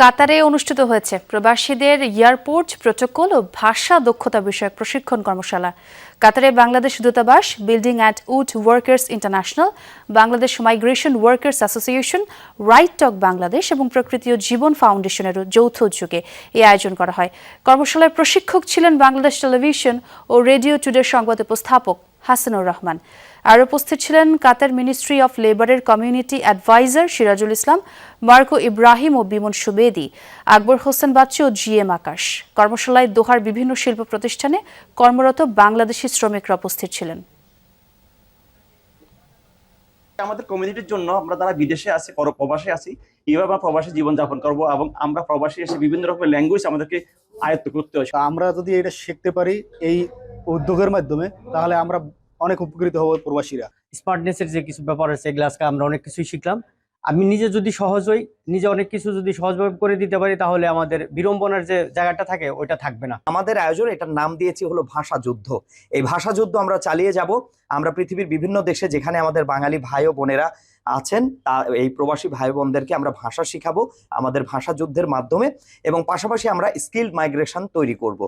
কাতারে অনুষ্ঠিত হয়েছে। প্রবাসীদের এয়ারপোর্ট, প্রোটোকল ও ভাষা দক্ষতা বিষয়ক প্রশিক্ষণ কর্মশালা। কাতারে বাংলাদেশ দূতাবাস, building and wood workers international, Bangladesh migration workers association, right talk Bangladesh এবং প্রকৃতি ও জীবন ফাউন্ডেশনের যৌথ উদ্যোগে এই আয়োজন করা হয়। কর্মশালায় প্রশিক্ষক ছিলেন বাংলাদেশ টেলিভিশন ও রেডিও টুডের সংবাদ উপস্থাপক হাসানুর রহমান। আর উপস্থিত ছিলেন কাতার মিনিস্ট্রি অফ লেবারের community adviser Sirajul Islam Marco Ibrahim ও বিমন সুবেদি আকবর হোসেন বাচ্চু ও জি এম আকাশ। কর্মশালায় দোহার বিভিন্ন শিল্প প্রতিষ্ঠানে কর্মরত বাংলাদেশি শ্রমিকরা উপস্থিত ছিলেন। আমাদের কমিউনিটির জন্য আমরা যারা বিদেশে আছি পর প্রবাসে আছি এইভাবে আমরা প্রবাসী জীবনযাপন করব এবং আমরা প্রবাসী এসে বিভিন্ন রকমের ল্যাঙ্গুয়েজ আমাদেরকে আয়ত্ত করতে হয়। আমরা যদি এটা শিখতে পারি এই উদ্যোগের মাধ্যমে তাহলে আমরা অনেক উপকৃত হব প্রবাসীরা। স্মার্টনেসের যে কিছু ব্যাপার আছে এগুলো আজকে আমরা অনেক কিছুই শিখলাম। আমি নিজে যদি সহজ হই নিজে অনেক কিছু যদি সহজভাবে করে দিতে পারি তাহলে আমাদের বিড়ম্বনার যে জায়গাটা থাকে ওইটা থাকবে না। আমাদের আয়োজন এটার নাম দিয়েছি হলো ভাষা যুদ্ধ। এই ভাষা যুদ্ধ আমরা চালিয়ে যাব। আমরা পৃথিবীর বিভিন্ন দেশে যেখানে আমাদের বাঙালি ভাই ও বোনেরা আছেন তা এই প্রবাসী ভাই বোনদেরকে আমরা ভাষা শিখাবো আমাদের ভাষা যুদ্ধের মাধ্যমে এবং পাশাপাশি আমরা স্কিল মাইগ্রেশন তৈরি করব।